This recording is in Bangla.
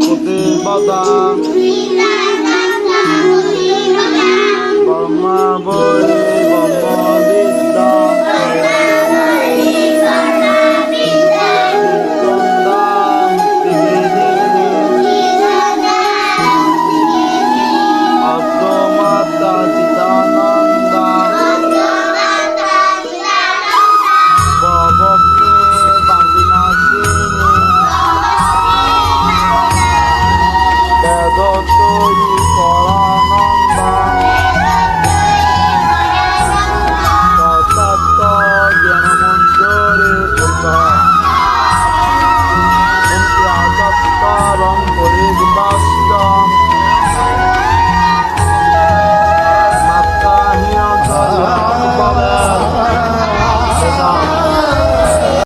পতি বদা ব্রহ্মা